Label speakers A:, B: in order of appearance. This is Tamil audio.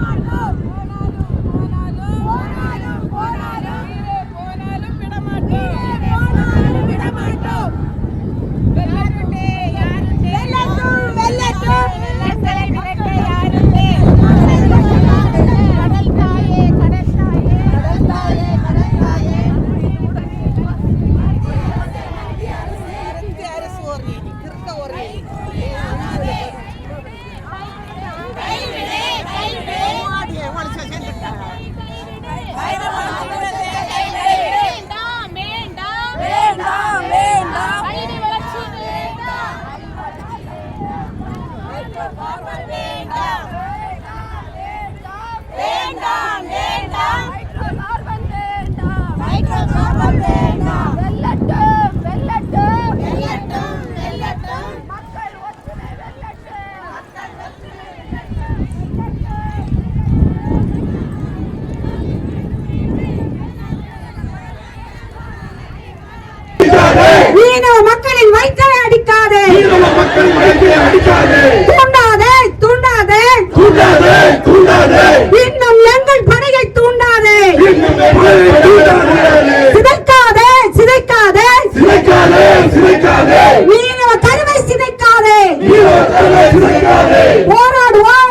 A: Come on, go!
B: வேண்டாம் இன்னும் எங்கள் படையை தூண்டாதே. சிதைக்காதே சிதைக்காதே. சிதைக்காதே சிதைக்காதே. நீ கருவை சிதைக்காதே. போராடுவோம்.